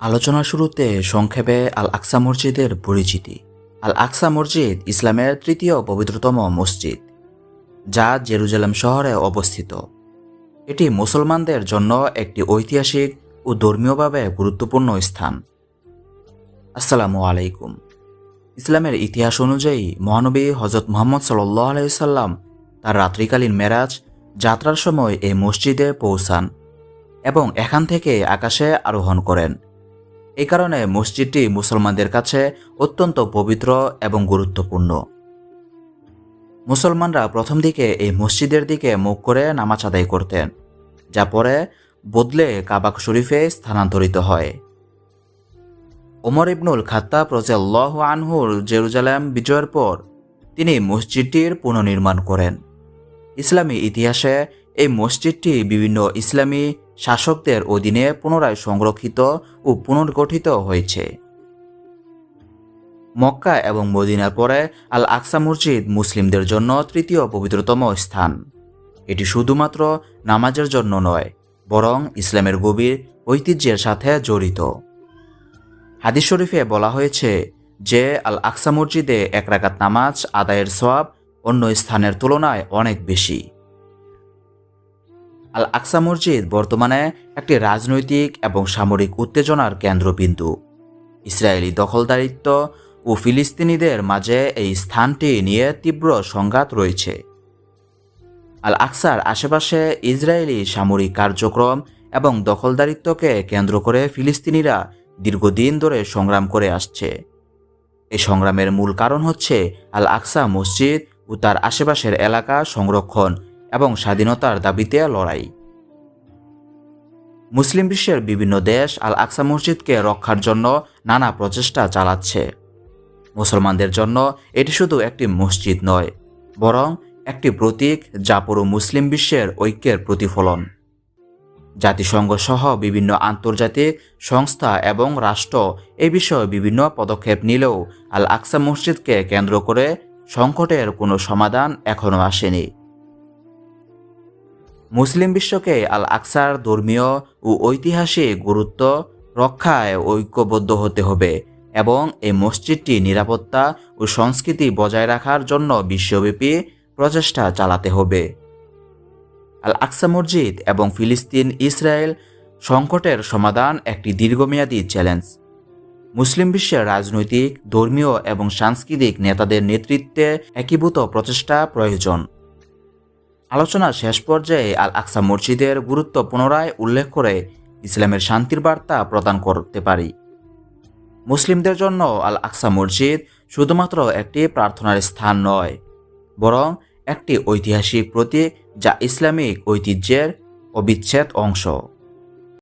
আলোচনার শুরুতে সংক্ষেপে আল আকসা মসজিদের পরিচিতি। আল আকসা মসজিদ ইসলামের তৃতীয় পবিত্রতম মসজিদ, যা জেরুজালেম শহরে অবস্থিত। এটি মুসলমানদের জন্য একটি ঐতিহাসিক ও ধর্মীয়ভাবে গুরুত্বপূর্ণ স্থান। আসসালামু আলাইকুম। ইসলামের ইতিহাস অনুযায়ী মহানবী হজরত মোহাম্মদ সাল্লাহ আলাইসাল্লাম তার রাত্রিকালীন মেরাজ, যাত্রার সময় এই মসজিদে পৌঁছান এবং এখান থেকে আকাশে আরোহণ করেন। এই কারণে মসজিদটি মুসলমানদের কাছে অত্যন্ত পবিত্র এবং গুরুত্বপূর্ণ। মুসলমানরা প্রথম দিকে এই মসজিদের দিকে মুখ করে নামাজ আদায় করতেন, যা পরে বদলে কাবাক শরীফে স্থানান্তরিত হয়। ওমর ইবনুল খাত্তাব রজাল্লাহ আনহুর জেরুজালেম বিজয়ের পর তিনি মসজিদটির পুনর্নির্মাণ করেন। ইসলামী ইতিহাসে এই মসজিদটি বিভিন্ন ইসলামী শাসকদের অধীনে পুনরায় সংরক্ষিত ও পুনর্গঠিত হয়েছে। মক্কা এবং মদিনার পরে আল আকসা মসজিদ মুসলিমদের জন্য তৃতীয় পবিত্রতম স্থান। এটি শুধুমাত্র নামাজের জন্য নয়, বরং ইসলামের গভীর ঐতিহ্যের সাথে জড়িত। হাদিস শরীফে বলা হয়েছে যে আল আকসা মসজিদে এক রাকাত নামাজ আদায়ের সওয়াব অন্য স্থানের তুলনায় অনেক বেশি। আল আকসা মসজিদ বর্তমানে একটি রাজনৈতিক এবং সামরিক উত্তেজনার কেন্দ্রবিন্দু। ইসরায়েলি দখলদারিত্ব ও ফিলিস্তিনিদের মাঝে এই স্থানটি নিয়ে তীব্র সংঘাত রয়েছে। আল আকসার আশেপাশে ইসরায়েলি সামরিক কার্যক্রম এবং দখলদারিত্বকে কেন্দ্র করে ফিলিস্তিনিরা দীর্ঘদিন ধরে সংগ্রাম করে আসছে। এই সংগ্রামের মূল কারণ হচ্ছে আল আকসা মসজিদ ও তার আশেপাশের এলাকা সংরক্ষণ এবং স্বাধীনতার দাবিতে লড়াই। মুসলিম বিশ্বের বিভিন্ন দেশ আল আকসা মসজিদকে রক্ষার জন্য নানা প্রচেষ্টা চালাচ্ছে। মুসলমানদের জন্য এটি শুধু একটি মসজিদ নয়, বরং একটি প্রতীক যা পুরো মুসলিম বিশ্বের ঐক্যের প্রতিফলন। জাতিসংঘ সহ বিভিন্ন আন্তর্জাতিক সংস্থা এবং রাষ্ট্র এ বিষয়ে বিভিন্ন পদক্ষেপ নিলেও আল আকসা মসজিদকে কেন্দ্র করে সংকটের কোনো সমাধান এখনও আসেনি। মুসলিম বিশ্বকে আল আকসার ধর্মীয় ও ঐতিহাসিক গুরুত্ব রক্ষায় ঐক্যবদ্ধ হতে হবে এবং এই মসজিদটি নিরাপত্তা ও সংস্কৃতি বজায় রাখার জন্য বিশ্বব্যাপী প্রচেষ্টা চালাতে হবে। আল আকসা মসজিদ এবং ফিলিস্তিন ইসরায়েল সংকটের সমাধান একটি দীর্ঘমেয়াদী চ্যালেঞ্জ। মুসলিম বিশ্বের রাজনৈতিক, ধর্মীয় এবং সাংস্কৃতিক নেতাদের নেতৃত্বে একীভূত প্রচেষ্টা প্রয়োজন। আলোচনার শেষ পর্যায়ে আল আকসা মসজিদের গুরুত্ব পুনরায় উল্লেখ করে ইসলামের শান্তির বার্তা প্রদান করতে পারি। মুসলিমদের জন্য আল আকসা মসজিদ শুধুমাত্র একটি প্রার্থনার স্থান নয়, বরং একটি ঐতিহাসিক প্রতীক যা ইসলামিক ঐতিহ্যের অবিচ্ছেদ অংশ।